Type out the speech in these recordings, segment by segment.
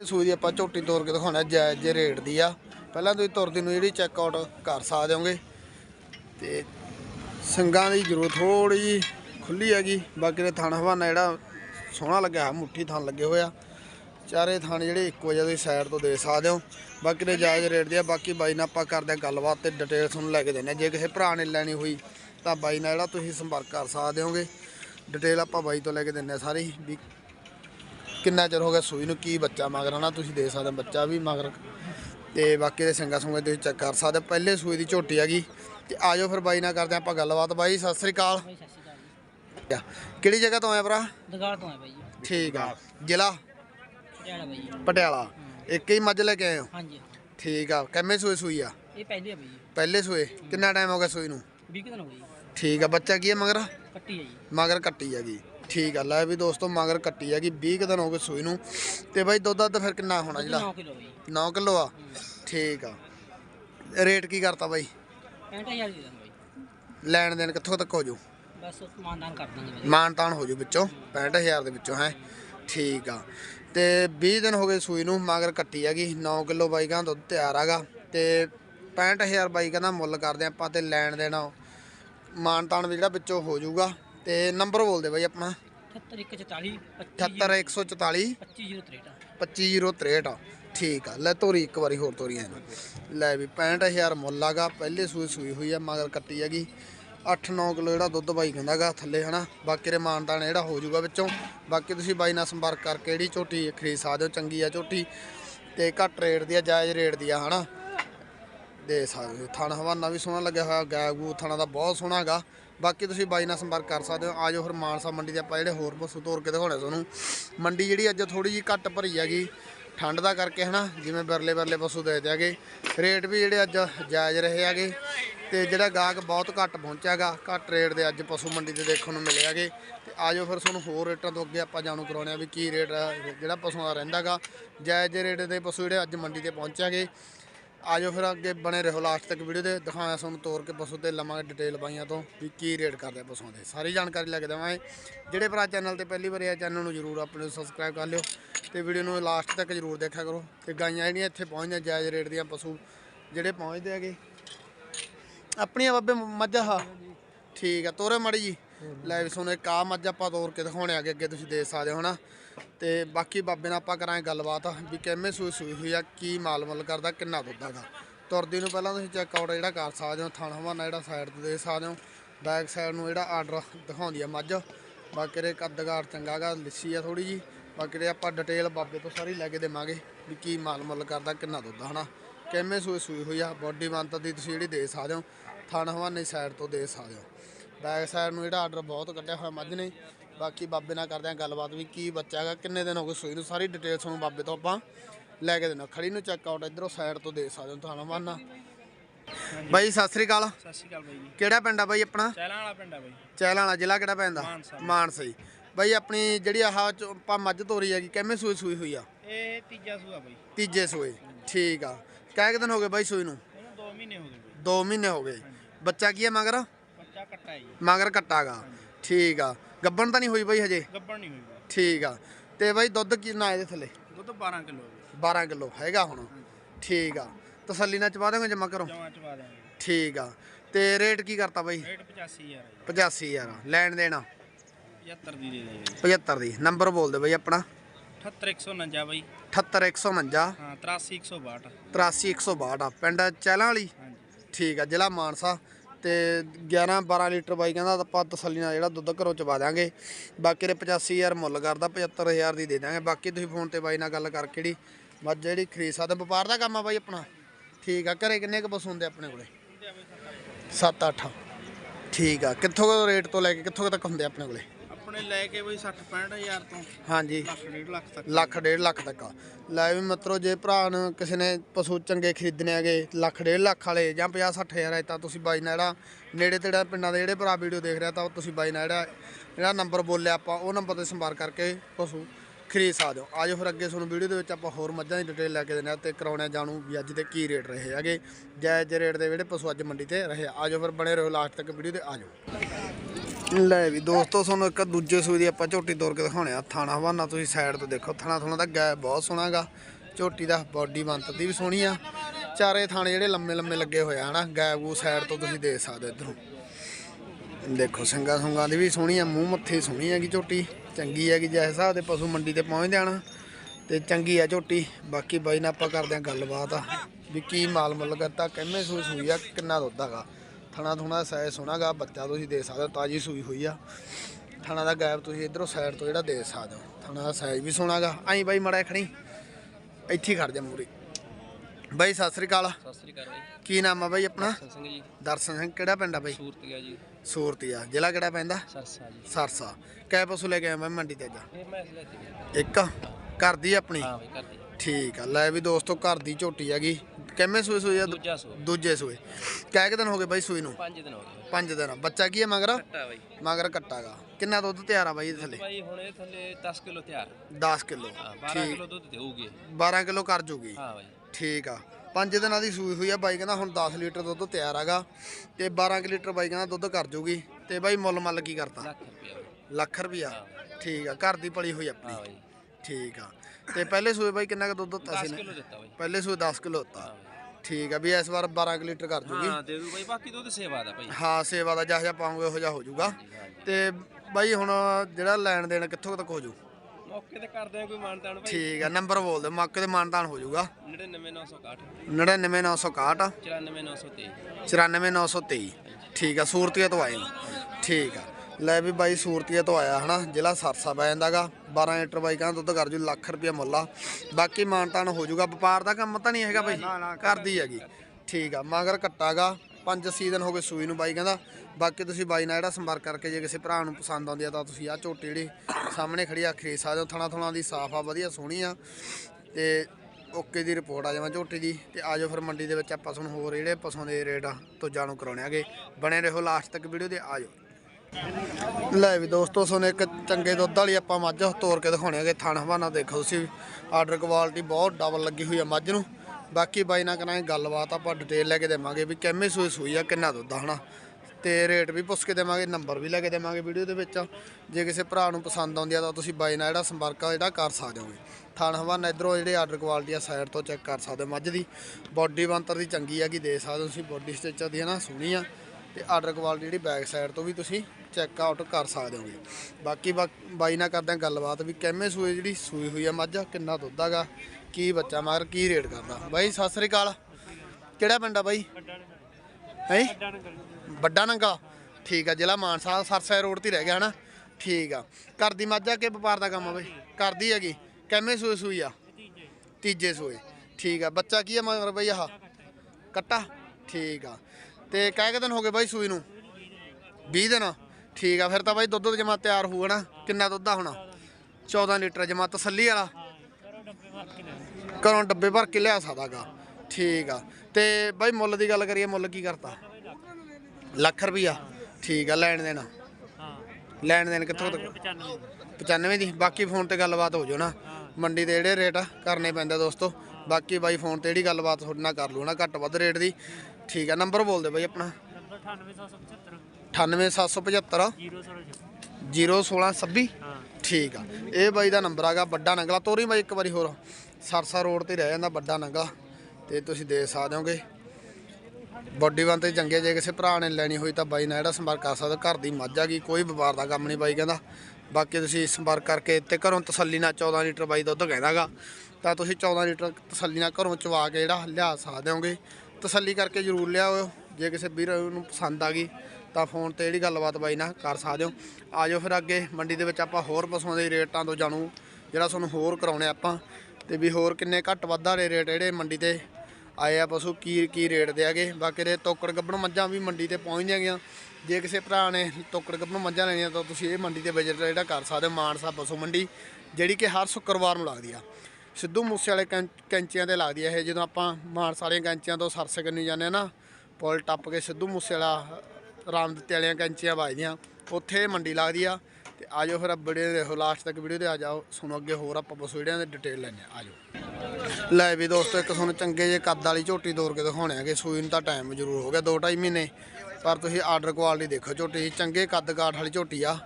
ਸੂਈ ਦੀ ਆਪਾਂ ਝੋਟੀ ਤੋੜ ਕੇ ਦਿਖਾਉਣਾ, ਜਾਇਜ਼ ਜੇ ਰੇਟ ਦੀ ਆ। ਪਹਿਲਾਂ ਤੁਸੀਂ ਤੁਰਦੀ ਨੂੰ ਜਿਹੜੀ ਚੈੱਕ ਆਊਟ ਕਰ ਸਕਦੇ ਹੋਗੇ। ਤੇ ਸੰਗਾਂ ਦੀ ਜ਼ਰੂਰਤ ਥੋੜੀ ਜੀ ਖੁੱਲੀ ਹੈਗੀ, ਬਾਕੀ ਦੇ ਥਣ ਹਵਾਨਾ ਜਿਹੜਾ ਸੋਹਣਾ ਲੱਗਿਆ ਮੁੱਠੀ ਥਣ ਲੱਗੇ ਹੋਇਆ ਚਾਰੇ ਥਣ ਜਿਹੜੇ ਇੱਕੋ ਜਿਹੇ ਤੁਸੀਂ ਸਾਈਡ ਤੋਂ ਦੇ ਸਕਦੇ ਹੋ। ਬਾਕੀ ਦੇ ਜਾਇਜ਼ ਰੇਟ ਦੀ ਆ, ਬਾਕੀ ਬਾਈ ਨਾਲ ਆਪਾਂ ਕਰਦੇ ਹਾਂ ਗੱਲਬਾਤ ਤੇ ਡਿਟੇਲ ਤੁਹਾਨੂੰ ਲੈ ਕੇ ਦਿੰਦੇ ਹਾਂ। ਜੇ ਕਿਸੇ ਭਰਾ ਨੇ ਲੈਣੀ ਹੋਈ, ਤਾਂ ਬਾਈ ਨਾਲ ਜਿਹੜਾ ਤੁਸੀਂ ਸੰਪਰਕ ਕਰ ਸਕਦੇ ਹੋਗੇ। ਡਿਟੇਲ ਆਪਾਂ ਬਾਈ ਤੋਂ ਲੈ ਕੇ ਦਿੰਦੇ ਹਾਂ ਸਾਰੀ, ਵੀ ਕਿੰਨਾ ਚਿਰ ਹੋ ਗਿਆ ਸੂਈ ਨੂੰ ਕੀ ਬੱਚਾ ਮਗਰ ਹਨਾ ਤੁਸੀਂ ਦੇ ਸਕਦੇ ਬੱਚਾ ਵੀ ਮਗਰ। ਤੇ ਬਾਕੀ ਦੇ ਸਿੰਗਾ ਸੁੰਗਾ ਤੁਸੀਂ ਚੈੱਕ ਕਰ ਸਕਦੇ। ਪਹਿਲੇ ਸੂਈ ਦੀ ਝੋਟੀ ਹੈਗੀ। ਤੇ ਆਜੋ ਫਿਰ ਬਾਈ ਨਾਲ ਕਰਦੇ ਆਪਾਂ ਗੱਲਬਾਤ। ਬਾਈ ਸਤਿ ਸ੍ਰੀ ਅਕਾਲ। ਭਾਈ ਸਤਿ ਸ਼੍ਰੀ ਅਕਾਲ ਜੀ। ਕਿਹੜੀ ਜਗ੍ਹਾ ਤੋਂ ਆਇਆ ਭਰਾ? ਦਗਾੜ ਤੋਂ ਭਾਈ ਜੀ। ਠੀਕ ਆ। ਜ਼ਿਲ੍ਹਾ? ਪਟਿਆਲਾ ਜੀ। ਪਟਿਆਲਾ। ਇੱਕ ਹੀ ਮੱਝ ਲੈ ਕੇ ਆਏ ਹੋ? ਹਾਂਜੀ ਠੀਕ ਆ। ਕਿੰਨੇ ਸੂਏ ਸੂਈ ਆ? ਇਹ ਪਹਿਲੀ ਭਾਈ ਜੀ। ਪਹਿਲੇ ਸੂਏ। ਕਿੰਨਾ ਟਾਈਮ ਹੋ ਗਿਆ ਸੂਈ ਨੂੰ? 20 ਕੁ ਦਿਨ ਹੋ ਗਏ ਜੀ। ਠੀਕ ਆ। ਬੱਚਾ ਕੀ ਹੈ ਮਗਰ? ਕੱਟੀ ਹੈ ਜੀ। ਮਗਰ ਕੱਟੀ ਹੈਗੀ। ਠੀਕ ਆ ਲੈ ਵੀ ਦੋਸਤੋ ਮਗਰ ਕੱਟੀ ਹੈਗੀ 20 ਕੁ ਦਿਨ ਹੋ ਗਏ ਸੂਈ ਨੂੰ। ਤੇ ਬਾਈ ਦੁੱਧ ਦੱਧ ਫਿਰ ਕਿੰਨਾ ਹੋਣਾ ਜਿਹੜਾ 9 ਕਿਲੋ ਭਾਈ 9 ਕਿਲੋ ਆ? ਠੀਕ ਆ। ਰੇਟ ਕੀ ਕਰਤਾ ਬਾਈ? 65000 ਦੀ ਦਾਂਗੇ ਭਾਈ ਲੈਣ ਦੇਣ ਕਿੱਥੋਂ ਤੱਕ ਹੋ ਜੂ? ਬਸ ਮਾਨਦਾਨ ਕਰ ਦਾਂਗੇ ਭਾਈ ਮਾਨ ਤਾਨ ਹੋ ਜੂ ਵਿੱਚੋਂ 65000 ਦੇ ਵਿੱਚੋਂ ਹੈ? ਠੀਕ ਆ। ਤੇ 20 ਦਿਨ ਹੋ ਗਏ ਸੂਈ ਨੂੰ ਮਗਰ ਕੱਟੀ ਹੈਗੀ 9 ਕਿਲੋ ਬਾਈ ਕਹਿੰਦਾ ਦੁੱਧ ਤਿਆਰ ਹੈਗਾ। ਤੇ 65000 ਬਾਈ ਕਹਿੰਦਾ ਮੁੱਲ ਕਰਦੇ ਆਪਾਂ ਤੇ ਲੈਣ ਦੇਣਾ ਮਾਨ ਤਾਨ ਵੀ ਜਿਹੜਾ ਵਿੱਚੋਂ ਹੋ ਜਾਊਗਾ ਤੇ ਨੰਬਰ ਬੋਲਦੇ ਬਾਈ ਆਪਣਾ। 7144 78144 25063 25063 ਠੀਕ ਆ ਲੈ ਤੋਰੀ ਇੱਕ ਵਾਰੀ ਹੋਰ ਤੋਰੀ ਐ ਲੈ ਵੀ 65000 ਮੁੱਲ ਆਗਾ ਪਹਿਲੇ ਸੂਈ ਸੂਈ ਹੋਈ ਆ ਮਗਰ ਕੱਟੀ ਹੈਗੀ। 8-9 ਕਿਲੋ ਜਿਹੜਾ ਦੁੱਧ ਬਾਈ ਕਹਿੰਦਾਗਾ ਥੱਲੇ ਹਨਾ। ਬਾਕੀ ਦੇ ਮਾਨਦਾਨ ਜਿਹੜਾ ਹੋ ਜਾਊਗਾ ਵਿੱਚੋਂ। ਬਾਕੀ ਤੁਸੀਂ ਬਾਈ ਨਾਲ ਸੰਪਰਕ ਕਰਕੇ ਜਿਹੜੀ ਝੋਟੀ ਖਰੀਦ ਸਕਦੇ ਹੋ ਚੰਗੀ ਆ ਝੋਟੀ। ਤੇ ਘੱਟ ਰੇਟ ਦੀ ਆ ਜਾਇਜ਼ ਰੇਟ ਦੀ ਆ ਹਨਾ। ਦੇ ਸਕਦੇ ਥਣ ਹਵਾਨਾ ਵੀ ਸੋਹਣਾ ਲੱਗਿਆ ਹੋਇਆ ਗਾਇ ਗੂ ਥਣਾ ਦਾ ਬਹੁਤ ਸੋਹਣਾ ਹੈਗਾ। ਬਾਕੀ ਤੁਸੀਂ ਬਾਈ ਨਾਲ ਸੰਪਰਕ ਕਰ ਸਕਦੇ ਹੋ। ਆਜੋ ਫਿਰ ਮਾਨਸਾ ਮੰਡੀ ਦੇ ਆਪਾਂ ਜਿਹੜੇ ਹੋਰ ਪਸ਼ੂ ਤੋਰ ਕੇ ਦਿਖਾਉਣੇ ਤੁਹਾਨੂੰ। ਮੰਡੀ ਜਿਹੜੀ ਅੱਜ ਥੋੜੀ ਜੀ ਘੱਟ ਭਰੀ ਹੈਗੀ। ਠੰਡ ਦਾ ਕਰਕੇ ਹਨਾ, ਜਿਵੇਂ ਬਰਲੇ ਬਰਲੇ ਪਸ਼ੂ ਦੇ ਦਿਆਗੇ। ਰੇਟ ਵੀ ਜਿਹੜੇ ਅੱਜ ਜਾਇਜ਼ ਰਹੇ ਹੈਗੇ। ਤੇ ਜਿਹੜਾ ਗਾਹਕ ਬਹੁਤ ਘੱਟ ਪਹੁੰਚਿਆਗਾ ਘੱਟ ਰੇਟ ਦੇ ਅੱਜ ਪਸ਼ੂ ਮੰਡੀ ਤੇ ਦੇਖਣ ਨੂੰ ਮਿਲੇ ਹੈਗੇ। ਤੇ ਆਜੋ ਫਿਰ ਤੁਹਾਨੂੰ ਹੋਰ ਰੇਟਾਂ ਤੋਂ ਅੱਗੇ ਆਪਾਂ ਜਾਣੂ ਕਰਾਉਣੇ ਆ ਵੀ ਕੀ ਰੇਟ ਜਿਹੜਾ ਪਸ਼ੂਆਂ ਦਾ ਰਹਿੰਦਾਗਾ ਜਾਇਜ਼ ਰੇਟ ਦੇ ਪਸ਼ੂ ਜਿਹੜੇ ਅੱਜ ਮੰਡੀ ਤੇ ਪਹੁੰਚਿਆਗੇ ਆਜੋ ਫਿਰ ਅੱਗੇ ਬਣੇ ਰਹੋ ਲਾਸਟ ਤੱਕ ਵੀਡੀਓ ਦੇ। ਦਿਖਾਵਾਂ ਤੁਹਾਨੂੰ ਤੋਰ ਕੇ ਪਸ਼ੂ ਤੇ ਲਵਾਂਗੇ ਡਿਟੇਲ ਬਾਈਆਂ ਤੋਂ ਵੀ ਕੀ ਰੇਟ ਕਰਦੇ ਪਸ਼ੂਆਂ ਦੇ। ਸਾਰੀ ਜਾਣਕਾਰੀ ਲੈ ਕੇ ਦੇਵਾਂਗੇ। ਜਿਹੜੇ ਭਰਾ ਚੈਨਲ ਤੇ ਪਹਿਲੀ ਵਾਰ ਆ ਚੈਨਲ ਨੂੰ ਜਰੂਰ ਆਪਣੇ ਸਬਸਕ੍ਰਾਈਬ ਕਰ ਲਿਓ ਤੇ ਵੀਡੀਓ ਨੂੰ ਲਾਸਟ ਤੱਕ ਜਰੂਰ ਦੇਖਿਆ ਕਰੋ। ਤੇ ਗਾਈਆਂ ਜਿਹੜੀਆਂ ਇੱਥੇ ਪਹੁੰਚਦੀਆਂ, ਜਾਇਜ਼ ਰੇਟ ਦੀਆਂ ਪਸ਼ੂ ਜਿਹੜੇ ਪਹੁੰਚਦੇ ਹੈਗੇ। ਆਪਣੀਆਂ ਬਾਬੇ ਮੱਝਾਂ ਹਾ। ਠੀਕ ਆ, ਤੋਰੇ ਮੜੀ ਜੀ। ਲੈ ਵੀ ਤੁਹਾਨੂੰ ਇੱਕ ਆ ਮੱਝ ਆਪਾਂ ਤੋਰ ਕੇ ਦਿਖਾਉਣੇ ਅੱਗੇ ਅੱਗੇ ਤੁਸੀਂ ਦੇਖ ਸਕਦੇ ਹੋ ਨਾ ਤੇ ਬਾਕੀ ਬਾਬੇ ਨਾਲ ਆਪਾਂ ਕਰਾਂਗੇ ਗੱਲਬਾਤ ਵੀ ਕਿਵੇਂ ਸੂਈ ਸੂਈ ਹੋਈ ਆ, ਕੀ ਮਾਲ ਮੁੱਲ ਕਰਦਾ, ਕਿੰਨਾ ਦੁੱਧ ਹੈਗਾ। ਤੁਰਦੀ ਨੂੰ ਪਹਿਲਾਂ ਤੁਸੀਂ ਚੈੱਕ ਆਊਟ ਜਿਹੜਾ ਕਰ ਸਕਦੇ ਹੋ, ਥਣ ਹਵਾਨਾ ਜਿਹੜਾ ਸਾਈਡ ਤੇ ਦੇ ਸਕਦੇ ਹੋ। ਬੈਕ ਸਾਈਡ ਨੂੰ ਜਿਹੜਾ ਆਰਡਰ ਦਿਖਾਉਂਦੀ ਆ ਮੱਝ। ਬਾਕੀ ਦੇ ਕੱਦਗਾਰ ਚੰਗਾਗਾ ਲਿੱਸੀ ਆ ਥੋੜੀ ਜੀ ਬਾਕੀ ਦੇ ਆਪਾਂ ਡਿਟੇਲ ਬਾਬੇ ਤੋਂ ਸਾਰੀ ਲੈ ਕੇ ਦੇਵਾਂਗੇ ਵੀ ਕੀ ਮਾਲ ਮੁੱਲ ਕਰਦਾ, ਕਿੰਨਾ ਦੁੱਧ ਆ ਹਨਾ। ਕਿਵੇਂ ਸੂਈ ਸੂਈ ਹੋਈ ਆ ਬੋਡੀ ਬੰਤ ਦੀ ਤੁਸੀਂ ਜਿਹੜੀ ਦੇ ਸਕਦੇ ਹੋ, ਥਾਣ ਹਵਾਨੇ ਸਾਈਡ ਤੋਂ ਦੇ ਸਕਦੇ ਹੋ। ਬੈਕ ਸਾਈਡ ਨੂੰ ਜਿਹੜਾ ਆਰਡਰ ਬਹੁਤ ਕੱਢਿਆ ਹੋਇਆ ਮੱਝ ਨੇ। ਬਾਕੀ ਬਾਬੇ ਨਾਲ ਕਰਦੇ ਆ ਗੱਲਬਾਤ ਵੀ ਕੀ ਬੱਚਾ ਹੈਗਾ ਕਿੰਨੇ ਦਿਨ ਹੋ ਗਏ ਸੂਈ ਨੂੰ ਸਾਰੀ ਡਿਟੇਲ ਤੁਹਾਨੂੰ ਬਾਬੇ ਤੋਂ ਆਪਾਂ ਲੈ ਕੇ ਦੇਣਾ ਖੜੀ ਨੂੰ ਚੈੱਕ ਆਊਟ ਇਧਰੋਂ ਸਾਈਡ ਤੋਂ ਦੇ ਸਕਦੇ ਹੋ ਥਣ ਹਵਾਨਾ ਬਾਈ ਸਤਿ ਸ੍ਰੀ ਅਕਾਲ। ਸਤਿ ਸ਼੍ਰੀ ਅਕਾਲ ਜੀ। ਕਿਹੜਾ ਪਿੰਡ ਆ ਬਾਈ ਆਪਣਾ? ਚੈਲਾਂ ਵਾਲਾ ਪਿੰਡ ਆ ਭਾਈ ਚਹਿਲਾਂ ਵਾਲਾ ਜ਼ਿਲ੍ਹਾ ਕਿਹੜਾ ਪੈਂਦਾ? ਮਾਨਸਾ। ਜੀ। ਬਾਈ ਆਪਣੀ ਜਿਹੜੀ ਆਹ ਆਪਾਂ ਮੱਝ ਤੋਰੀ ਹੈਗੀ ਕਿਵੇਂ ਸੂਈ ਸੂਈ ਹੋਈ ਆ? ਇਹ ਤੀਜਾ ਸੂਆ ਭਾਈ ਤੀਜੇ ਸੂਏ। ਠੀਕ ਆ। ਕਿੰਨੇ ਦਿਨ ਹੋ ਗਏ ਬਾਈ ਸੂਈ ਨੂੰ? 2 ਮਹੀਨੇ ਹੋ ਗਏ ਭਾਈ 2 ਮਹੀਨੇ ਹੋ ਗਏ। ਬੱਚਾ ਕੀ ਹੈ ਮਗਰ? ਕੱਟਾ ਹੈ ਜੀ। ਮਗਰ ਕੱਟਾਗਾ ਠੀਕ ਆ। ਗੱਬਣ ਤਾਂ ਨਹੀਂ ਹੋਈ ਬਾਈ ਹਜੇ? ਗੱਬਣ ਨਹੀਂ ਹੋਈ ਭਾਈ ਠੀਕ ਆ। ਤੇ ਬਾਈ ਦੁੱਧ ਕਿੰਨਾ ਇਹਦੇ ਥੱਲੇ? ਦੁੱਧ 12 ਕਿਲੋ ਹੈ 12 ਕਿਲੋ ਹੈਗਾ ਹੁਣ। ਠੀਕ ਆ। ਤਸੱਲੀ ਨਾਲ ਚਵਾ ਦੋਗੇ ਜਮਾ ਕਰੋ ਜਮਾਂ ਚਵਾ ਦਿਆਂਗੇ। ਠੀਕ ਆ। ਤੇ ਰੇਟ ਕੀ ਕਰਤਾ ਬਾਈ? ਰੇਟ 85000 ਹੈ 85000 ਲੈਣ ਦੇਣਾ ਜੀ 75 ਦੀ ਦੇ ਦੇ 75 ਦੀ। ਨੰਬਰ ਬੋਲ ਦੇ ਬਾਈ ਆਪਣਾ। 78149 ਬਾਈ। 78149 ਹਾਂ 83162 83162 ਆ। ਪਿੰਡ ਚਹਿਲਾਂ ਵਾਲੀ? ਹਾਂਜੀ। ਠੀਕ ਆ। ਜ਼ਿਲ੍ਹਾ ਮਾਨਸਾ। ਤੇ 11 12 ਲੀਟਰ ਬਾਈ ਕਹਿੰਦਾ ਆਪਾਂ ਤਸੱਲੀ ਨਾਲ ਜਿਹੜਾ ਦੁੱਧ ਘਰੋਂ ਚਵਾ ਦਾਂਗੇ ਬਾਕੀ ਦੇ 85000 ਮੁੱਲ ਕਰਦਾ 75000 ਦੀ ਦੇ ਦਾਂਗੇ ਬਾਕੀ ਤੁਸੀਂ ਫੋਨ ਤੇ ਬਾਈ ਨਾਲ ਗੱਲ ਕਰਕੇ ਜਿਹੜੀ ਮੱਝ ਜਿਹੜੀ ਖਰੀਦ ਸਕਦੇ, ਵਪਾਰ ਦਾ ਕੰਮ ਆ ਬਾਈ ਆਪਣਾ। ਠੀਕ ਆ, ਘਰੇ ਕਿੰਨੇ ਕੁ ਪਸ਼ੂ ਹੁੰਦੇ ਆਪਣੇ ਕੋਲੇ? 7-8 ਠੀਕ ਆ, ਕਿੱਥੋਂ ਰੇਟ ਤੋਂ ਲੈ ਕੇ ਕਿੱਥੋਂ ਕੁ ਤੱਕ ਹੁੰਦੇ ਆਪਣੇ ਕੋਲੇ? ਆਪਣੇ ਲੈ ਕੇ ਬਈ 60 65000 ਤੋਂ ਹਾਂਜੀ। ਲੱਖ ਡੇਢ ਲੱਖ ਤੱਕ। ਲੱਖ ਡੇਢ ਲੱਖ ਤੱਕ। ਆ ਲੈ ਵੀ ਮਤਲਬ ਜੇ ਭਰਾ ਨੂੰ ਕਿਸੇ ਨੇ ਪਸ਼ੂ ਚੰਗੇ ਖਰੀਦਣੇ ਹੈਗੇ ਲੱਖ ਡੇਢ ਲੱਖ ਵਾਲੇ ਜਾਂ 50 60 ਹਜ਼ਾਰ ਤਾਂ ਤੁਸੀਂ ਬਾਈ ਨਾਲ ਜਿਹੜਾ ਨੇੜੇ ਤੇੜਾ ਪਿੰਡਾਂ ਦੇ ਜਿਹੜੇ ਭਰਾ ਵੀਡੀਓ ਦੇਖ ਰਿਹਾ ਤਾਂ ਉਹ ਤੁਸੀਂ ਬਾਈ ਨਾਲ ਜਿਹੜਾ ਜਿਹੜਾ ਨੰਬਰ ਬੋਲਿਆ ਆਪਾਂ ਉਹ ਨੰਬਰ ਤੇ ਸੰਪਰਕ ਕਰਕੇ ਪਸ਼ੂ ਖਰੀਦ ਸਕਦੇ ਹੋ। ਆਜੋ ਫਿਰ ਅੱਗੇ ਤੁਹਾਨੂੰ ਵੀਡੀਓ ਦੇ ਵਿੱਚ ਆਪਾਂ ਹੋਰ ਮੱਝਾਂ ਦੀ ਡਿਟੇਲ ਲੈ ਕੇ ਦਿੰਦੇ ਆ ਤੇ ਕਰਾਉਣੇ ਆ ਜਾਣੂ ਵੀ ਅੱਜ ਤੇ ਕੀ ਰੇਟ ਰਹੇ ਹੈਗੇ ਜਾਇਜ਼ ਰੇਟ ਦੇ ਜਿਹੜੇ ਪਸ਼ੂ ਅੱਜ ਮੰਡੀ ਤੇ ਰਹੇ ਆ। ਆਜੋ ਫਿਰ ਬਣੇ ਰਹੋ ਲਾਸਟ ਤੱਕ ਵੀਡੀਓ ਤੇ ਆਜੋ। ਲੈ ਵੀ ਦੋਸਤੋ, ਤੁਹਾਨੂੰ ਇੱਕ ਦੂਜੇ ਸੂਈ ਦੀ ਆਪਾਂ ਝੋਟੀ ਤੋਰ ਕੇ ਦਿਖਾਉਣੇ ਆ। ਥਾਣਾ ਹਵਾਨਾ, ਤੁਸੀਂ ਸਾਈਡ ਤੋਂ ਦੇਖੋ, ਥਾਣਾ ਥੁਣਾ ਦਾ ਗੈਪ ਬਹੁਤ ਸੋਹਣਾਗਾ ਝੋਟੀ ਦਾ ਬਾਡੀ ਬੰਤ ਦੀ ਵੀ ਸੋਹਣੀ ਆ। ਚਾਰੇ ਥਾਣੇ ਜਿਹੜੇ ਲੰਮੇ ਲੰਮੇ ਲੱਗੇ ਹੋਏ ਆ, ਹਨਾ? ਗੈਪ ਉਹ ਸਾਈਡ ਤੋਂ ਤੁਸੀਂ ਦੇਖ ਸਕਦੇ ਹੋ ਇੱਧਰੋਂ। ਦੇਖੋ, ਸਿੰਘਾਂ ਸੁੰਗਾਂ ਦੀ ਵੀ ਸੋਹਣੀ ਆ, ਮੂੰਹ ਮੱਥੇ ਸੋਹਣੀ ਹੈਗੀ ਝੋਟੀ। ਚੰਗੀ ਹੈਗੀ ਜਿਸ ਹਿਸਾਬ ਦੇ ਪਸ਼ੂ ਮੰਡੀ ਤੇ ਪਹੁੰਚ ਜਾਣ, ਤੇ ਚੰਗੀ ਆ ਝੋਟੀ। ਬਾਕੀ ਬਾਈ ਨਾਲ ਆਪਾਂ ਕਰਦੇ ਆ ਗੱਲਬਾਤ ਆ, ਵੀ ਕੀ ਮਾਲ ਮੁੱਲ ਕਰਤਾ, ਕਿੰਨੇ ਸੂਈ ਸੂਈ ਆ, ਕਿੰਨਾ ਦੁੱਧ ਹੈਗਾ। ਥਣਾ ਥੁਣਾ ਸਾਇ ਸੋਹਣਾਗਾ ਬੱਚਾ ਤੁਸੀਂ ਦੇ ਸਕਦੇ ਹੋ ਤਾਜੀ ਸੂਈ ਹੋਈ ਆ। ਥਣਾ ਦਾ ਗੈਪ ਤੁਸੀਂ ਇਧਰੋਂ ਸਾਈਡ ਤੋਂ ਜਿਹੜਾ ਦੇ ਸਕਦੇ ਹੋ ਥਣਾ ਦਾ ਸਾਈਜ਼ ਵੀ ਸੋਹਣਾਗਾ ਆਈ ਬਾਈ ਮੜਾ ਖਣੀ ਇੱਥੇ ਖੜ ਜਾ ਮੂਰੀ ਬਾਈ ਸਤਿ ਸ੍ਰੀ ਅਕਾਲ। ਸਤਿ ਸ੍ਰੀ ਅਕਾਲ ਬਾਈ। ਕੀ ਨਾਮ ਆ ਬਾਈ ਆਪਣਾ? ਸਿੰਘ ਜੀ। ਦਰਸ਼ਨ ਸਿੰਘ ਕਿਹੜਾ ਪਿੰਡ ਆ ਬਾਈ? ਸੂਰਤੀਆ ਜੀ। ਸੂਰਤੀਆ ਜ਼ਿਲ੍ਹਾ ਕਿਹੜਾ ਪੈਂਦਾ? ਸਰਸਾ ਜੀ। ਸਰਸਾ। ਕੈ ਪਸ਼ੂ ਲੈ ਕੇ ਆਇਆ ਮੈਂ ਮੰਡੀ ਤੇ ਅੱਜ? ਇਹ ਮੈਂ ਇਸ ਲਈ ਇੱਕ। ਘਰ ਦੀ ਆਪਣੀ? ਹਾਂ ਬਾਈ ਕਰਦੀ ਠੀਕ ਆ ਲੈ ਵੀ ਦੋਸਤੋ ਘਰ ਦੀ ਝੋਟੀ ਹੈਗੀ। ਕਿੰਨੇ ਸੂਏ ਸੂਏ ਆ? ਦੂਜਾ ਸੋ ਦੂਜੇ ਸੂਏ। ਕੈ ਕੁ ਦਿਨ ਹੋ ਗਏ ਬਾਈ ਸੂਈ ਨੂੰ? 5 ਦਿਨ ਹੋ ਗਏ। ਪੰਜ ਦਿਨ। ਬੱਚਾ ਕੀ ਹੈ ਮਗਰ? ਕੱਟਾ ਬਾਈ। ਮਗਰ ਕੱਟਾਗਾ ਕਿੰਨਾ ਦੁੱਧ ਤਿਆਰ ਆ ਬਾਈ ਇਹਦੇ ਥੱਲੇ? ਬਾਈ ਹੁਣ ਇਹ ਥੱਲੇ 10 ਕਿਲੋ ਤਿਆਰ। 10 ਕਿਲੋ। ਹਾਂ 12 ਕਿਲੋ ਦੁੱਧ ਦੇਊਗੀ 12 ਕਿਲੋ ਕਰ ਜੂਗੀ। ਹਾਂ ਬਾਈ। ਠੀਕ ਆ। ਪੰਜ ਦਿਨਾਂ ਦੀ ਸੂਈ ਹੋਈ ਆ ਬਾਈ ਕਹਿੰਦਾ ਹੁਣ 10 ਲੀਟਰ ਦੁੱਧ ਤਿਆਰ ਹੈਗਾ ਤੇ 12 ਕਿ ਲੀਟਰ ਬਾਈ ਕਹਿੰਦਾ ਦੁੱਧ ਕਰ ਜੂਗੀ। ਤੇ ਬਾਈ ਮੁੱਲ ਮੱਲ ਕੀ ਕਰਤਾ? ਲੱਖ ਰੁਪਇਆ। ਬਾਈ ਲੱਖ ਰੁਪਿਆ ਠੀਕ ਆ। ਘਰ ਦੀ ਪਲੀ ਹੋਈ ਆਪਣੀ। ਹਾਂ ਬਾਈ। ਠੀਕ ਆ। ਤੇ ਪਹਿਲੇ ਸੂਏ ਬਾਈ ਕਿੰਨਾ ਕੁ ਦੁੱਧ ਦਿੱਤਾ 10 ਸੀ ਨੇ ਕਿਲੋ ਦਿੱਤਾ ਬਾਈ। ਪਹਿਲੇ ਸੂਏ 10 ਕਿਲੋ ਦਿੱਤਾ। ਠੀਕ ਆ ਵੀ ਇਸ ਵਾਰ 12 ਕਿ ਲੀਟਰ ਕਰ ਜੂਗੀ। ਹਾਂ ਦੇ ਦੂ ਬਾਈ ਬਾਕੀ ਦੁੱਧ ਸੇਵਾ ਦਾ ਬਾਈ। ਹਾਂ ਸੇਵਾ ਦਾ ਜਿਹੋ ਜਿਹਾ ਪਾਉਂਗੇ ਉਹੋ ਜਿਹਾ ਹੋ ਜਾਊਗਾ ਤੇ ਬਾਈ ਹੁਣ ਜਿਹੜਾ ਲੈਣ ਦੇਣ ਕਿੱਥੋਂ ਤੱਕ ਹੋ ਜੂ? ਮੌਕੇ ਤੇ ਕਰਦੇ ਆ ਕੋਈ ਮਾਨਤਾਨ ਬਾਈ। ਠੀਕ ਆ ਨੰਬਰ ਬੋਲ ਦੇ ਮੱਕ ਦੇ ਮਾਨਦਾਨ ਹੋ ਜਾਊਗਾ 99961 99961 94923 94923 ਠੀਕ ਆ ਸੂਰਤੀਆ ਤੋਂ ਆਏ। ਠੀਕ ਆ। ਲੈ ਵੀ ਬਾਈ ਸੂਰਤੀਆ ਤੋਂ ਆਇਆ ਹਨਾ ਜ਼ਿਲ੍ਹਾ ਸਰਸਾ ਪੈ ਜਾਂਦਾਗਾ 12 ਲੀਟਰ ਬਾਈ ਕਹਿੰਦਾ ਦੁੱਧ ਕਰ ਜੂ ਲੱਖ ਰੁਪਇਆ ਮੁੱਲ ਆ। ਬਾਕੀ ਮਾਨਤਾਨ ਹੋ ਜਾਊਗਾ ਵਪਾਰ ਦਾ ਕੰਮ ਤਾਂ ਨਹੀਂ ਹੈਗਾ ਬਾਈ ਕਰਦੀ ਹੈਗੀ। ਠੀਕ ਆ ਮਗਰ ਕੱਟਾਗਾ ਪੰਜ ਸੀਜ਼ਨ ਹੋ ਗਏ ਸੂਈ ਨੂੰ ਬਾਈ ਕਹਿੰਦਾ। ਬਾਕੀ ਤੁਸੀਂ ਬਾਈ ਨਾਲ ਜਿਹੜਾ ਸੰਪਰਕ ਕਰਕੇ ਜੇ ਕਿਸੇ ਭਰਾ ਨੂੰ ਪਸੰਦ ਆਉਂਦੀ ਆ ਤਾਂ ਤੁਸੀਂ ਆ ਝੋਟੀ ਜਿਹੜੀ ਸਾਹਮਣੇ ਖੜੀ ਆ ਖਰੀਦ ਸਕਦੇ ਹੋ ਥਣਾ ਥਣਾ ਦੀ ਸਾਫ਼ ਆ ਵਧੀਆ ਸੋਹਣੀ ਆ। ਤੇ ਓਕੇ ਦੀ ਰਿਪੋਰਟ ਆ ਜਾਵਾਂ ਝੋਟੀ ਦੀ ਤੇ ਆਜੋ ਫਿਰ ਮੰਡੀ ਦੇ ਵਿੱਚ ਆਪਾਂ ਤੁਹਾਨੂੰ ਹੋਰ ਜਿਹੜੇ ਪਸ਼ੂਆਂ ਦੇ ਰੇਟ ਆ ਤੋਂ ਜਾਣੂ ਕਰਾਉਣੇ ਆਗੇ ਬਣੇ ਰਹੋ ਲਾਸਟ ਤੱਕ ਵੀਡੀਓ ਦੇ ਆਜੋ। ਲੈ ਵੀ ਦੋਸਤੋ ਤੁਹਾਨੂੰ ਇੱਕ ਚੰਗੇ ਦੁੱਧ ਵਾਲੀ ਆਪਾਂ ਮੱਝ ਤੋਰ ਕੇ ਦਿਖਾਉਣੇ ਆਗੇ ਥਣ ਹਵਾਨਾ, ਦੇਖੋ ਤੁਸੀਂ ਆਰਡਰ ਕੁਆਲਿਟੀ ਬਹੁਤ ਡਬਲ ਲੱਗੀ ਹੋਈ ਆ ਮੱਝ ਨੂੰ। ਬਾਕੀ ਬਾਈ ਨਾਲ ਕਰਾਂਗੇ ਗੱਲਬਾਤ, ਆਪਾਂ ਡਿਟੇਲ ਲੈ ਕੇ ਦੇਵਾਂਗੇ ਵੀ ਕਿੰਨੇ ਸੂਈ ਸੂਈ ਆ, ਕਿੰਨਾ ਦੁੱਧ ਆ, ਹਨਾ। ਤੇ ਰੇਟ ਵੀ ਪੁੱਛ ਕੇ ਦੇਵਾਂਗੇ ਨੰਬਰ ਵੀ ਲੈ ਕੇ ਦੇਵਾਂਗੇ ਵੀਡੀਓ ਦੇ ਵਿੱਚ। ਜੇ ਕਿਸੇ ਭਰਾ ਨੂੰ ਪਸੰਦ ਆਉਂਦੀ ਆ ਤਾਂ ਤੁਸੀਂ ਬਾਈ ਨਾਲ ਜਿਹੜਾ ਸੰਪਰਕ ਆ, ਜਿਹੜਾ ਕਰ ਸਕਦੇ ਹੋਗੇ। ਥਾਣ ਹਵਾਨਾ ਇਧਰੋਂ ਜਿਹੜੇ ਆਰਡਰ ਕੁਆਲਿਟੀ ਆ ਸਾਈਡ ਤੋਂ ਚੈੱਕ ਕਰ ਸਕਦੇ ਹੋ ਮੱਝ ਦੀ। ਬਾਡੀ ਬੰਤਰ ਦੀ ਚੰਗੀ ਆ ਕਿ ਦੇ ਸਕਦੇ ਹੋ ਤੁਸੀਂ ਬਾਡੀ ਸਟ੍ਰਕਚਰ ਦੀ ਹੈ ਨਾ ਸੋਹਣੀ ਆ। ਤੇ ਆਰਡਰ ਕੁਆਲਿਟੀ ਜਿਹੜੀ ਬੈਕ ਸਾਈਡ ਤੋਂ ਵੀ ਤੁਸੀਂ ਚੈੱਕ ਆਊਟ ਕਰ ਸਕਦੇ ਹੋਗੇ। ਬਾਕੀ ਬਾ- ਬਾਈ ਨਾਲ ਕਰਦੇ ਹਾਂ ਗੱਲਬਾਤ ਵੀ ਕਿੰਨੇ ਸੂਏ ਜਿਹੜੀ ਸੂਈ ਹੋਈ ਆ ਮੱਝ, ਕਿੰਨਾ ਦੁੱਧ ਹੈਗਾ, ਕੀ ਬੱਚਾ ਮਾਰ, ਕੀ ਰੇਟ ਕਰਦਾ। ਬਾਈ, ਸਤਿ ਸ੍ਰੀ ਅਕਾਲ। ਕਿਹੜਾ ਪਿੰਡ ਆ ਬਾਈ? ਹੈ? ਵੱਡਾ ਨੰਗਾ। ਠੀਕ ਆ, ਜ਼ਿਲ੍ਹਾ ਮਾਨਸਾ ਸਰਸਾ ਰੋਡ ਤੇ ਰਹਿ ਗਿਆ ਹਨਾ? ਠੀਕ ਆ। ਘਰ ਦੀ ਮੱਝ ਆ ਕਿ ਵਪਾਰ ਦਾ ਕੰਮ ਆ ਬਾਈ? ਕਰਦੀ ਹੈਗੀ। ਕਿੰਨੇ ਸੂਏ ਸੂਈ ਆ? ਤੀਜੇ ਸੂਏ। ਠੀਕ ਆ, ਬੱਚਾ ਕੀ ਆ ਮਗਰ ਬਾਈ ਆਹ? ਕੱਟਾ। ਠੀਕ ਆ। ਤੇ ਕਹਿ ਕੇ ਦਿਨ ਹੋ ਗਏ ਬਾਈ ਸੂਈ ਨੂੰ? 20 ਦਿਨ। ਠੀਕ ਆ, ਫਿਰ ਤਾਂ ਬਾਈ ਦੁੱਧ ਜਮਾ ਤਿਆਰ ਹੋਊਗਾ ਨਾ ਕਿੰਨਾ ਦੁੱਧ ਆ ਹੁਣ? 14 ਲੀਟਰ ਜਮਾ ਤਸੱਲੀ ਵਾਲਾ। ਘਰੋਂ ਡੱਬੇ ਭਰ ਕੇ ਲਿਆ ਸਕਦਾਗਾ ਠੀਕ ਆ। ਤੇ ਬਾਈ ਮੁੱਲ ਦੀ ਗੱਲ ਕਰੀਏ, ਮੁੱਲ ਕੀ ਕਰਤਾ? ਲੱਖ ਰੁਪਈਆ। ਠੀਕ ਆ, ਲੈਣ ਦੇਣਾ। ਲੈਣ ਦੇਣ ਕਿੱਥੋਂ ਤੱਕ? 95 ਦੀ। ਬਾਕੀ ਫੋਨ ਤੇ ਗੱਲਬਾਤ ਹੋ ਜਾਓ ਨਾ ਮੰਡੀ ਦੇ ਜਿਹੜੇ ਰੇਟ ਆ ਕਰਨੇ ਪੈਂਦੇ ਦੋਸਤੋ। ਬਾਕੀ ਬਾਈ ਫੋਨ ਤੇ ਜਿਹੜੀ ਗੱਲਬਾਤ ਤੁਹਾਡੇ ਨਾਲ ਕਰ ਲੂ ਨਾ ਘੱਟ ਵੱਧ ਰੇਟ ਦੀ। ਠੀਕ ਆ ਨੰਬਰ ਬੋਲ ਦੇ ਬਾਈ ਆਪਣਾ। 98775 01626 ਠੀਕ ਆ। ਇਹ ਬਾਈ ਦਾ ਨੰਬਰ ਆਗਾ ਵੱਡਾ ਨੰਗਲਾ। ਤੋਰੀ ਬਾਈ ਇੱਕ ਵਾਰੀ ਹੋਰ। ਸਰਸਾ ਰੋਡ ਤੇ ਰਹਿ ਜਾਂਦਾ ਵੱਡਾ ਨੰਗਲਾ। ਤੇ ਤੁਸੀਂ ਦੇ ਸਕਦੇ ਹੋਗੇ। ਬਾਡੀ ਵਨ ਤੇ ਚੰਗੇ, ਜੇ ਕਿਸੇ ਭਰਾ ਨੇ ਲੈਣੀ ਹੋਈ ਤਾਂ ਬਾਈ ਨਾਲ ਜਿਹੜਾ ਸੰਪਰਕ ਕਰ ਸਕਦਾ। ਘਰ ਦੀ ਮੱਝ ਆ ਗਈ, ਕੋਈ ਵਪਾਰ ਦਾ ਕੰਮ ਨਹੀਂ ਬਾਈ ਕਹਿੰਦਾ। ਬਾਕੀ ਤੁਸੀਂ ਸੰਪਰਕ ਕਰਕੇ ਤੇ ਘਰੋਂ ਤਸੱਲੀ ਨਾਲ 14 ਲੀਟਰ ਬਾਈ ਦੁੱਧ ਕਹਿੰਦਾਗਾ ਤਾਂ ਤੁਸੀਂ 14 ਲੀਟਰ ਤਸੱਲੀ ਨਾਲ ਘਰੋਂ ਚਵਾ ਕੇ ਜਿਹੜਾ ਲਿਆ ਸਕਦੇ ਹੋਗੇ। ਤਸੱਲੀ ਕਰਕੇ ਜ਼ਰੂਰ ਲਿਆਓ। ਜੇ ਕਿਸੇ ਵੀਰ ਨੂੰ ਪਸੰਦ ਆ ਗਈ, ਤਾਂ ਫੋਨ ਤੇ ਜਿਹੜੀ ਗੱਲਬਾਤ ਬਾਈ ਨਾਲ ਕਰ ਸਕਦੇ ਹੋ। ਆਜੋ ਫਿਰ ਅੱਗੇ, ਮੰਡੀ ਦੇ ਵਿੱਚ ਆਪਾਂ ਹੋਰ ਪਸ਼ੂਆਂ ਦੇ ਰੇਟਾਂ ਤੋਂ ਜਾਣੂ। ਜਿਹੜਾ ਤੁਹਾਨੂੰ ਹੋਰ ਕਰਾਉਣੇ ਆਪਾਂ, ਤੇ ਵੀ ਹੋਰ ਕਿੰਨੇ ਘੱਟ ਵੱਧਾ ਦੇ ਰੇਟ ਜਿਹੜੇ ਮੰਡੀ ਤੇ ਆਏ ਆ ਪਸ਼ੂ, ਕੀ ਕੀ ਰੇਟ ਦੇ ਆਗੇ। ਬਾਕੀ ਦੇ ਤੋਕੜ ਗੱਬਣ ਮੱਝਾਂ ਵੀ ਮੰਡੀ ਤੇ ਪਹੁੰਚ ਜਾਣਗੀਆਂ ਜੇ ਕਿਸੇ ਭਰਾ ਨੇ ਤੋਕੜ ਗੱਬਣ ਮੱਝਾਂ ਲੈਣੀਆਂ, ਤਾਂ ਤੁਸੀਂ ਇਹ ਮੰਡੀ ਤੇ ਵਿਜ਼ਿਟ ਜਿਹੜਾ ਕਰ ਸਕਦੇ ਹੋ ਮਾਨਸਾ ਪਸ਼ੂ ਮੰਡੀ, ਜਿਹੜੀ ਕਿ ਹਰ ਸ਼ੁੱਕਰਵਾਰ ਨੂੰ ਲੱਗਦੀ ਆ। ਸਿੱਧੂ ਮੂਸੇ ਵਾਲੇ ਕੈਂਚੀਆਂ ਤੇ ਲੱਗਦੀ ਆ ਇਹ, ਜਦੋਂ ਆਪਾਂ ਮਾਨਸਾ ਵਾਲੀਆਂ ਕੈਂਚੀਆਂ ਤੋਂ ਸਰਸੇ ਕੰਨੀ ਜਾਂਦੇ ਆ ਨਾ, ਪੁਲ ਟੱਪ ਕੇ ਸਿੱਧੂ ਮੂਸੇ ਵਾਲਾ ਰਾਮਦੱਤੇ ਵਾਲੀਆਂ ਕੈਂਚੀਆਂ ਵੱਜਦੀਆਂ, ਉੱਥੇ ਮੰਡੀ ਲੱਗਦੀ ਆ, ਤੇ ਆਜੋ ਫਿਰ ਵੀਡੀਓ ਦੇਖੋ ਲਾਸਟ ਤੱਕ ਵੀਡੀਓ 'ਤੇ ਆ ਜਾਓ, ਸੁਣੋ ਅੱਗੇ ਹੋਰ ਆਪਾਂ ਪਸ਼ੂ ਜਿਹੜਿਆਂ ਦੇ ਡਿਟੇਲ ਲੈਣੇ ਆ, ਆਜੋ। ਲੈ ਵੀ ਦੋਸਤੋ, ਇੱਕ ਤੁਹਾਨੂੰ ਚੰਗੇ ਜੇ ਕੱਦ ਵਾਲੀ ਝੋਟੀ ਤੋਰ ਕੇ ਦਿਖਾਉਣੇ ਆਗੇ, ਸੂਈ ਨੂੰ ਤਾਂ ਟਾਈਮ ਜ਼ਰੂਰ ਹੋ ਗਿਆ 2.5 ਮਹੀਨੇ, ਪਰ ਤੁਸੀਂ ਆਰਡਰ ਕੁਆਲਿਟੀ ਦੇਖੋ ਝੋਟੀ ਚੰਗੇ ਕੱਦ ਕਾਠ ਵਾਲੀ ਝੋਟੀ ਆ।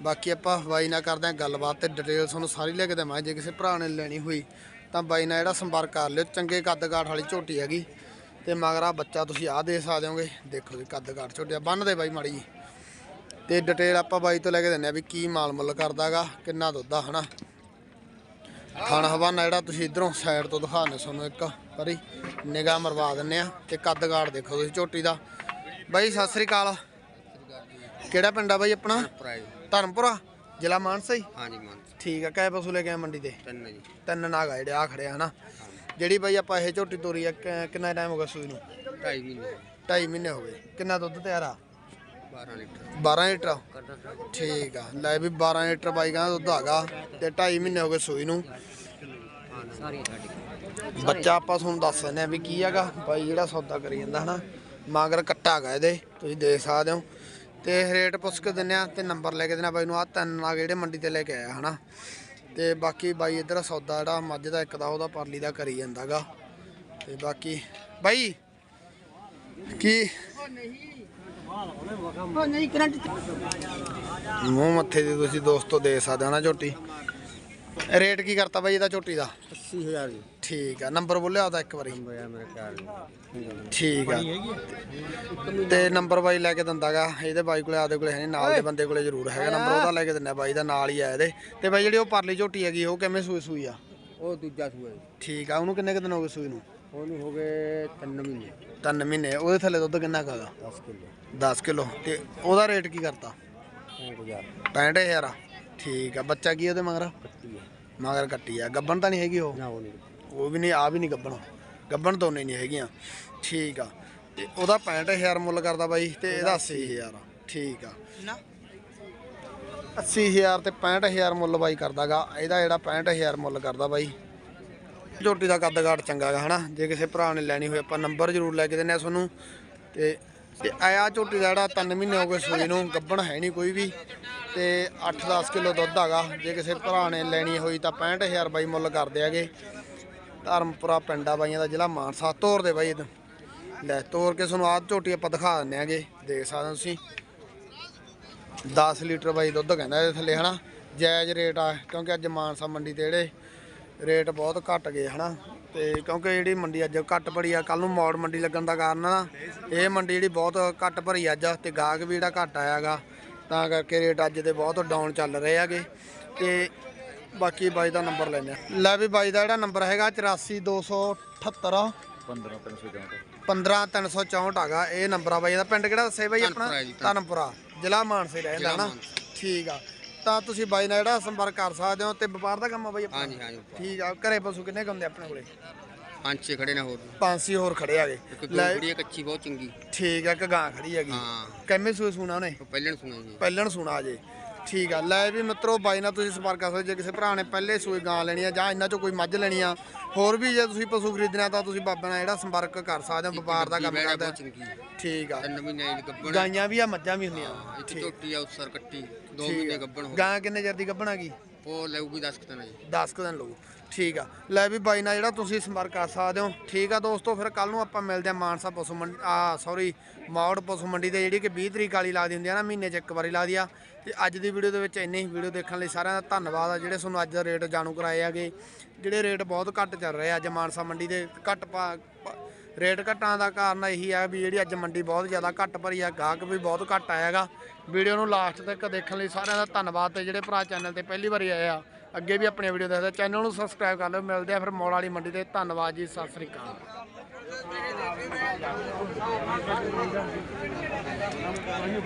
ਬਾਕੀ ਆਪਾਂ ਬਾਈ ਨਾਲ ਕਰਦੇ ਹਾਂ ਗੱਲਬਾਤ ਤੇ ਡਿਟੇਲ ਤੁਹਾਨੂੰ ਸਾਰੀ ਲੈ ਕੇ ਦੇਵਾਂਗੇ। ਜੇ ਕਿਸੇ ਭਰਾ ਨੇ ਲੈਣੀ ਹੋਈ, ਤਾਂ ਬਾਈ ਨਾਲ ਜਿਹੜਾ ਸੰਪਰਕ ਕਰ ਲਿਓ। ਚੰਗੇ ਕੱਦ ਕਾਠ ਵਾਲੀ ਝੋਟੀ ਹੈਗੀ। ਤੇ ਮਗਰਾ ਬੱਚਾ ਤੁਸੀਂ ਆਹ ਦੇ ਸਕਦੇ ਹੋਗੇ। ਦੇਖੋ ਜੀ ਕੱਦ ਕਾਠ ਝੋਟੀ ਆ। ਬੰਨ ਦੇ ਬਾਈ ਮਾੜੀ ਜੀ। ਤੇ ਡਿਟੇਲ ਆਪਾਂ ਬਾਈ ਤੋਂ ਲੈ ਕੇ ਦਿੰਨੇ ਆ ਵੀ ਕੀ ਮਾਲ ਮੁੱਲ ਕਰਦਾਗਾ, ਕਿੰਨਾ ਦੁੱਧ ਆ, ਹਨਾ? ਖਾਣਾ ਹਵਾਨਾ ਜਿਹੜਾ ਤੁਸੀਂ ਇਧਰੋਂ ਸਾਈਡ ਤੋਂ ਦਿਖਾਣੇ ਤੁਹਾਨੂੰ ਇੱਕ ਵਾਰੀ। ਨਿਗਾਹ ਮਰਵਾ ਦਿੰਨੇ ਆ ਤੇ ਕੱਦ ਕਾਠ ਦੇਖੋ ਤੁਸੀਂ ਝੋਟੀ ਦਾ। ਬਾਈ, ਸਤਿ ਸ੍ਰੀ ਅਕਾਲ। ਕਿਹੜਾ ਪਿੰਡ ਆ ਬਾਈ ਆਪਣਾ? ਧਰਮਪੁਰਾ ਜ਼ਿਲ੍ਹਾ ਮਾਨਸਾ ਹੀ ਹਾਂਜੀ ਮਾਨ ਠੀਕ ਆ ਕਾਇ ਪਸ਼ੂ ਲੈ ਕੇ ਆਏ ਮੰਡੀ ਤੇ? ਤਿੰਨ ਜੀ। ਤਿੰਨ ਨਾਗ ਆ ਜਿਹੜੇ ਆ ਖੜੇ ਆ ਹਨਾ? ਜਿਹੜੀ ਬਾਈ ਆਪਾਂ ਇਹ ਝੋਟੀ ਤੋਰੀ ਆ ਕਿ- ਕਿੰਨਾ ਟਾਈਮ ਹੋ ਗਿਆ ਸੂਈ ਨੂੰ? 2.5 ਮਹੀਨੇ। 2.5 ਮਹੀਨੇ ਹੋ ਗਏ। ਕਿੰਨਾ ਦੁੱਧ ਤਿਆਰ ਆ? 12 ਲੀਟਰ। 12 ਲੀਟਰ ਠੀਕ ਆ। ਲੈ ਵੀ 12 ਲੀਟਰ ਬਾਈ ਕਹਿੰਦਾ ਦੁੱਧ ਹੈਗਾ। ਤੇ 2.5 ਮਹੀਨੇ ਹੋ ਗਏ ਸੂਈ ਨੂੰ। ਹਾਂ ਸਾਰੀਆਂ ਛੱਡ ਬੱਚਾ ਆਪਾਂ ਤੁਹਾਨੂੰ ਦੱਸ ਦਿੰਦੇ ਆ ਵੀ ਕੀ ਹੈਗਾ। ਬਾਈ ਜਿਹੜਾ ਸੌਦਾ ਕਰੀ ਜਾਂਦਾ ਹਨਾ। ਮਗਰ ਕੱਟਾ ਹੈਗਾ ਇਹਦੇ। ਤੁਸੀਂ ਦੇਖ ਸਕਦੇ ਹੋ। ਤੇ ਰੇਟ ਪੁੱਛ ਕੇ ਦਿੰਨੇ ਆ ਤੇ ਨੰਬਰ ਲੈ ਕੇ ਦੇਣਾ ਬਾਈ ਨੂੰ। ਆ ਤਿੰਨ ਨਾਗ ਜਿਹੜੇ ਮੰਡੀ ਤੇ ਲੈ ਕੇ ਆਇਆ ਹਨਾ। ਤੇ ਬਾਕੀ ਬਾਈ ਇਧਰ ਸੌਦਾ ਜਿਹੜਾ ਮੱਝ ਦਾ ਇੱਕ ਦਾ, ਉਹਦਾ ਪਰਲੀ ਦਾ ਕਰੀ ਜਾਂਦਾਗਾ। ਤੇ ਬਾਕੀ ਬਾਈ, ਕੀ? ਮੂੰਹ ਮੱਥੇ ਦੀ ਤੁਸੀਂ ਦੋਸਤੋ ਦੇ ਸਕਦੇ ਹੋ ਨਾ ਝੋਟੀ। ਰੇਟ ਕੀ ਕਰਤਾ ਬਾਈ ਇਹਦਾ ਝੋਟੀ ਦਾ? 80000 ਜੀ। ਠੀਕ ਆ ਨੰਬਰ ਬੋਲਿਆ ਉਹਦਾ ਇੱਕ ਵਾਰੀ। ਮੇਰੇ ਖਿਆਲ ਠੀਕ ਆ। ਤੇ ਨੰਬਰ ਬਾਈ ਲੈ ਕੇ ਦਿੰਦਾਗਾ ਇਹਦੇ ਬਾਈ ਕੋਲੇ ਆਦੇ ਕੋਲੇ ਹੈ ਨਹੀਂ ਨਾਲ ਦੇ ਬੰਦੇ ਕੋਲੇ ਜ਼ਰੂਰ ਹੈਗਾ ਨੰਬਰ ਉਹਦਾ ਲੈ ਕੇ ਦਿੰਦਾ ਬਾਈ ਦਾ ਨਾਲ ਹੀ ਆ ਇਹਦੇ। ਤੇ ਬਾਈ ਜਿਹੜੀ ਉਹ ਪਰਲੀ ਝੋਟੀ ਹੈਗੀ ਉਹ ਕਿਵੇਂ ਸੂਈ ਸੂਈ ਆ? ਉਹ ਦੂਜਾ ਸੂਆ ਠੀਕ ਆ ਉਹਨੂੰ ਕਿੰਨੇ ਕੁ ਦਿਨ ਹੋ ਗਏ ਸੂਈ ਨੂੰ? ਉਹਨੂੰ ਹੋ ਗਏ 3 ਮਹੀਨੇ। ਤਿੰਨ ਮਹੀਨੇ ਉਹਦੇ ਥੱਲੇ ਦੁੱਧ ਕਿੰਨਾ ਕੁ ਹੈਗਾ? 10 ਕਿਲੋ। 10 ਕਿਲੋ ਤੇ ਉਹਦਾ ਰੇਟ ਕੀ ਕਰਤਾ? 5000 65000 ਆ। ਠੀਕ ਆ ਬੱਚਾ ਕੀ ਉਹਦੇ ਮਗਰ? ਮਗਰ ਕੱਟੀ ਆ ਗੱਬਣ ਤਾਂ ਨਹੀਂ ਹੈਗੀ ਉਹ? ਨਾ ਉਹ ਨਹੀਂ। ਉਹ ਵੀ ਨਹੀਂ ਆ ਵੀ ਨਹੀਂ ਗੱਬਣ। ਗੱਬਣ ਦੋਨੇ ਨਹੀਂ ਹੈਗੀਆਂ। ਠੀਕ ਆ। ਤੇ ਉਹਦਾ 65000 ਮੁੱਲ ਕਰਦਾ ਬਾਈ ਤੇ ਇਹਦਾ 80000 ਆ। ਠੀਕ ਆ। 80000 ਤੇ 65000 ਮੁੱਲ ਬਾਈ ਕਰਦਾਗਾ। ਇਹਦਾ ਜਿਹੜਾ 65000 ਮੁੱਲ ਕਰਦਾ ਬਾਈ। ਝੋਟੀ ਦਾ ਕੱਦ ਕਾਠ ਚੰਗਾ ਗਾ ਹਨਾ? ਜੇ ਕਿਸੇ ਭਰਾ ਨੇ ਲੈਣੀ ਹੋਏ ਆਪਾਂ ਨੰਬਰ ਜ਼ਰੂਰ ਲੈ ਕੇ ਦਿੰਨੇ ਆ ਤੁਹਾਨੂੰ। ਤੇ ਤੇ ਆਇਆ ਝੋਟੀ ਦਾ ਜਿਹੜਾ 3 ਮਹੀਨੇ ਹੋ ਗਏ ਸੂਈ ਨੂੰ ਗੱਬਣ ਹੈ ਨਹੀਂ ਕੋਈ ਵੀ। ਤੇ 8-10 ਕਿਲੋ ਦੁੱਧ ਹੈਗਾ ਜੇ ਕਿਸੇ ਭਰਾ ਨੇ ਲੈਣੀ ਹੋਈ ਤਾਂ 65000 ਬਾਈ ਮੁੱਲ ਕਰਦੇ ਹੈਗੇ ਧਰਮਪੁਰਾ, ਪਿੰਡ ਆ ਬਾਈਆਂ ਦਾ ਜ਼ਿਲ੍ਹਾ ਮਾਨਸਾ। ਤੋਰ ਦੇ ਬਾਈ ਇਹਨੂੰ ਲੈ, ਤੋਰ ਕੇ ਤੁਹਾਨੂੰ ਆਹ ਝੋਟੀ ਆਪਾਂ ਦਿਖਾ ਦਿੰਨੇ ਆਗੇ। ਦੇਖ ਸਕਦੇ ਹੋ ਤੁਸੀਂ। 10 ਲੀਟਰ ਬਾਈ ਦੁੱਧ ਕਹਿੰਦਾ ਇਹਦੇ ਥੱਲੇ, ਹਨਾ? ਜਾਇਜ਼ ਰੇਟ ਆ, ਕਿਉਂਕਿ ਅੱਜ ਮਾਨਸਾ ਮੰਡੀ ਤੇ ਜਿਹੜੇ ਰੇਟ ਬਹੁਤ ਘਟ ਗਏ, ਹਨਾ? ਤੇ ਕਿਉਂਕਿ ਜਿਹੜੀ ਮੰਡੀ ਅੱਜ ਘੱਟ ਭਰੀ ਆ ਕੱਲ ਨੂੰ ਮੌੜ ਮੰਡੀ ਲੱਗਣ ਦਾ ਕਾਰਨ ਨਾ, ਇਹ ਮੰਡੀ ਜਿਹੜੀ ਬਹੁਤ ਘੱਟ ਭਰੀ ਅੱਜ, ਤੇ ਗਾਹਕ ਵੀ ਜਿਹੜਾ ਘੱਟ ਆਇਆਗਾ, ਤਾਂ ਕਰਕੇ ਰੇਟ ਅੱਜ ਦੇ ਬਹੁਤ ਡਾਊਨ ਚੱਲ ਰਹੇ ਹੈਗੇ ਤੇ ਬਾਕੀ ਬਾਈ ਦਾ ਨੰਬਰ ਲੈਣੇ ਲੈ ਵੀ ਬਾਈ ਦਾ ਜਿਹੜਾ ਨੰਬਰ ਹੈਗਾ 84278 15364 ਹੈਗਾ ਇਹ ਨੰਬਰ ਆ ਬਾਈ। ਦਾ ਪਿੰਡ ਕਿਹੜਾ ਦੱਸੇ ਬਾਈ ਆਪਣਾ? ਧੰਨਪੁਰਾ ਜ਼ਿਲ੍ਹਾ ਮਾਨਸੇ ਰਹਿੰਦਾ ਨਾ। ਠੀਕ ਆ। ਤਾਂ ਤੁਸੀਂ ਬਾਈ ਨਾਲ ਜਿਹੜਾ ਸੰਪਰਕ ਕਰ ਸਕਦੇ ਹੋ ਤੇ ਵਪਾਰ ਦਾ ਕੰਮ ਆ ਬਾਈ ਆਪਣਾ? ਹਾਂਜੀ ਹਾਂਜੀ ਠੀਕ ਆ। ਘਰੇ ਪਸ਼ੂ ਕਿੰਨੇ ਹੁੰਦੇ ਆਪਣੇ ਕੋਲੇ? ਪੰਜ ਛੇ ਖੜੇ ਨੇ ਹੋਰ। ਪੰਜ ਛੇ ਹੋਰ ਖੜੇ ਆਗੇ ਲੈ ਕੁੜੀ ਕੱਚੀ ਬਹੁਤ ਚੰਗੀ। ਠੀਕ ਆ ਇੱਕ ਗਾਂ ਖੜੀ ਹੈਗੀ। ਹਾਂ। ਕਿੰਨੇ ਸੂਏ ਸੂਣਾ ਉਹਨੇ? ਉਹ ਪਹਿਲਾਂ ਸੁਣਿਆ ਜੀ। ਪਹਿਲਣ ਸੁਣਾ ਜੇ। ਠੀਕ ਆ। ਲੈ ਵੀ ਮਿੱਤਰੋ ਬਾਈ ਨਾਲ ਤੁਸੀਂ ਸੰਪਰਕ ਕਰ ਸਕਦੇ ਜੇ ਕਿਸੇ ਭਰਾ ਨੇ ਪਹਿਲੇ ਸੂਏ ਗਾਂ ਲੈਣੀ ਆ ਜਾਂ ਇਹਨਾਂ ਚੋਂ ਕੋਈ ਮੱਝ ਲੈਣੀ ਆ ਹੋਰ ਵੀ ਜੇ ਤੁਸੀਂ ਪਸ਼ੂ ਖਰੀਦਣਾ ਤਾਂ ਤੁਸੀਂ ਬਾਬੇ ਨਾਲ ਜਿਹੜਾ ਸੰਪਰਕ ਕਰ ਸਕਦੇ ਹੋ ਵਪਾਰ ਦਾ ਕੰਮ ਕਰਦਾ ਠੀਕ ਆ। ਤਿੰਨ ਮਹੀਨੇ ਦੀ ਗੱਬਣ ਗਾਈਆਂ ਵੀ ਆ ਮੱਝਾਂ ਵੀ ਹੁੰਦੀਆਂ। ਇੱਕ ਝੋਟੀ ਆ ਉਸਰ ਕੱਟੀ ਦੋ ਮਹੀਨੇ ਗੱਬਣ ਹੋ ਗਾਂ ਕਿੰਨੇ ਚਿਰ ਦੀ ਗੱਭਣਾ ਗਈ? ਉਹ ਲੈਊਗੀ 10 ਕਿਤਨਾ ਜੀ। 10 ਕੁ ਦਿਨ ਲਊ। ਠੀਕ ਆ। ਲੈ ਵੀ ਬਾਈ ਨਾਲ ਜਿਹੜਾ ਤੁਸੀਂ ਸੰਪਰਕ ਕਰ ਸਕਦੇ ਹੋ ਠੀਕ ਆ ਦੋਸਤੋ ਫਿਰ ਕੱਲ ਨੂੰ ਆਪਾਂ ਮਿਲਦੇ ਆ ਮਾਨਸਾ ਪਸ਼ੂ ਮੰਡੀ ਆ ਸੌਰੀ ਮੌੜ ਪਸ਼ੂ ਮੰਡੀ ਤੇ ਜਿਹੜੀ ਕਿ 20 ਤਰੀਕ ਵਾਲੀ ਲੱਗਦੀ ਹੁੰਦੀ ਆ ਨਾ ਮਹੀਨੇ 'ਚ ਇੱਕ ਵਾਰੀ ਲੱਗਦੀ ਆ। ਤੇ ਅੱਜ ਦੀ ਵੀਡੀਓ ਦੇ ਵਿੱਚ ਇੰਨੀ ਹੀ ਵੀਡੀਓ ਦੇਖਣ ਲਈ ਸਾਰਿਆਂ ਦਾ ਧੰਨਵਾਦ ਆ, ਜਿਹੜੇ ਤੁਹਾਨੂੰ ਅੱਜ ਦਾ ਰੇਟ ਜਾਣੂ ਕਰਾਏ ਆਗੇ ਜਿਹੜੇ ਰੇਟ ਬਹੁਤ ਘੱਟ ਚੱਲ ਰਹੇ ਆ ਅੱਜ ਮਾਨਸਾ ਮੰਡੀ ਦੇ ਘੱਟ ਪਾ- ਰੇਟ ਘਟਾਂ ਦਾ ਕਾਰਨ ਇਹੀ ਆ ਵੀ ਜਿਹੜੀ ਅੱਜ ਮੰਡੀ ਬਹੁਤ ਜ਼ਿਆਦਾ ਘੱਟ ਭਰੀ ਆ, ਗਾਹਕ ਵੀ ਬਹੁਤ ਘੱਟ ਆਇਆਗਾ ਵੀਡੀਓ ਨੂੰ ਲਾਸਟ ਤੱਕ ਦੇਖਣ ਲਈ ਸਾਰਿਆਂ ਦਾ ਧੰਨਵਾਦ ਤੇ ਜਿਹੜੇ ਭਰਾ ਚੈਨਲ ਤੇ ਪਹਿਲੀ ਵਾਰੀ ਆਏ ਆ, ਅੱਗੇ ਵੀ ਆਪਣੀਆਂ ਵੀਡੀਓ ਦੇਖਦੇ ਚੈਨਲ ਨੂੰ ਸਬਸਕ੍ਰਾਈਬ ਕਰ ਲਓ, ਮਿਲਦੇ ਆ ਫਿਰ ਮੌਲ ਵਾਲੀ ਮੰਡੀ ਤੇ। ਧੰਨਵਾਦ ਜੀ, ਸਤਿ ਸ੍ਰੀ ਅਕਾਲ। Năm con nó.